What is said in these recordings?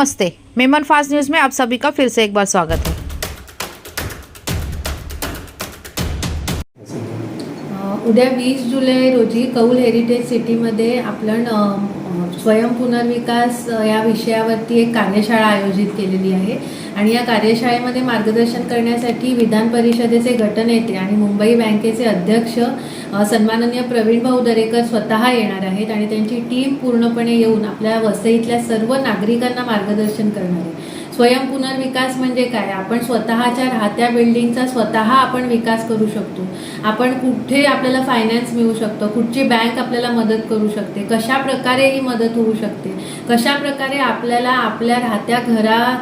नमस्ते Memon fast news में आप सभी का फिर से एक बार स्वागत है। उद्या वीस जुलै रोजी कौल हेरिटेज सिटीमध्ये आपण स्वयं पुनर्विकास या विषयावरती एक कार्यशाळा आयोजित केलेली आहे. आणि या कार्यशाळेमध्ये मार्गदर्शन करण्यासाठी विधान परिषदेचे गटनेते आणि मुंबई बँकेचे अध्यक्ष सन्माननीय प्रवीण भाऊ दरेकर स्वतः येणार आहेत आणि त्यांची टीम पूर्णपणे येऊन आपल्या वसईतल्या सर्व नागरिकांना मार्गदर्शन करणार आहे. स्वयं पुनर्विकास म्हणजे काय? आपण स्वतःच्या राहत्या बिल्डिंगचा स्वतः आपण विकास करू शकतो. आपण कुठे आपल्याला फायनान्स मिळू शकतो? कुठची बँक आपल्याला मदत करू शकते? कशा प्रकारे ही मदत होऊ शकते? कशा प्रकारे आपल्याला आपल्या राहत्या घरा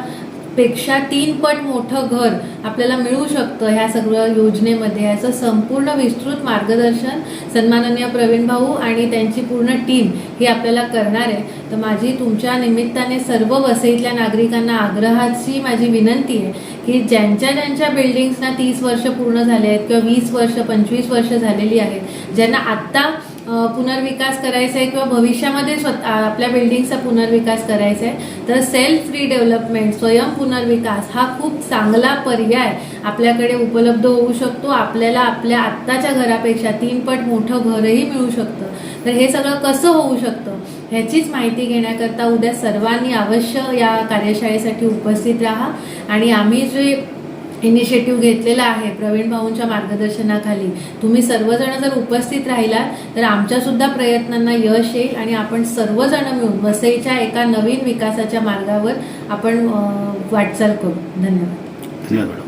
पेक्षा तीन पट मोठं घर आपल्याला मिळू शकतं ह्या सगळ्या योजनेमध्ये. याचं संपूर्ण विस्तृत मार्गदर्शन सन्माननीय प्रवीण भाऊ आणि त्यांची पूर्ण टीम ही आपल्याला करणार आहे. तर माझी तुमच्या निमित्ताने सर्व वसईतल्या नागरिकांना आग्रहाची माझी विनंती आहे की ज्यांच्या ज्यांच्या बिल्डिंग्सना तीस वर्ष पूर्ण झाले आहेत किंवा वीस वर्ष पंचवीस वर्ष झालेली आहेत ज्यांना आत्ता पुनर्विकास करायचा आहे किंवा भविष्यामध्ये स्वतः आपल्या बिल्डिंगचा पुनर्विकास करायचा आहे तर सेल्फ रिडेव्हलपमेंट स्वयं पुनर्विकास हा खूप चांगला पर्याय आपल्याकडे उपलब्ध होऊ शकतो. आपल्याला आपल्या आत्ताच्या घरापेक्षा तीन पट मोठं घरही मिळू शकतं. तर हे सगळं कसं होऊ शकतं? ह्याचीच माहिती घेण्याकरता उद्या सर्वांनी अवश्य या कार्यशाळेसाठी उपस्थित राहा. आणि आम्ही जे इनिशिएटिव्ह घेतलेला आहे प्रवीण भाऊंच्या मार्गदर्शनाखाली. तुम्ही सर्वजण जर उपस्थित राहिला तर आमच्यासुद्धा प्रयत्नांना यश येईल आणि आपण सर्वजण मिळून वसईच्या एका नवीन विकासाच्या मार्गावर आपण वाटचाल करू. धन्यवाद. धन्यवाद.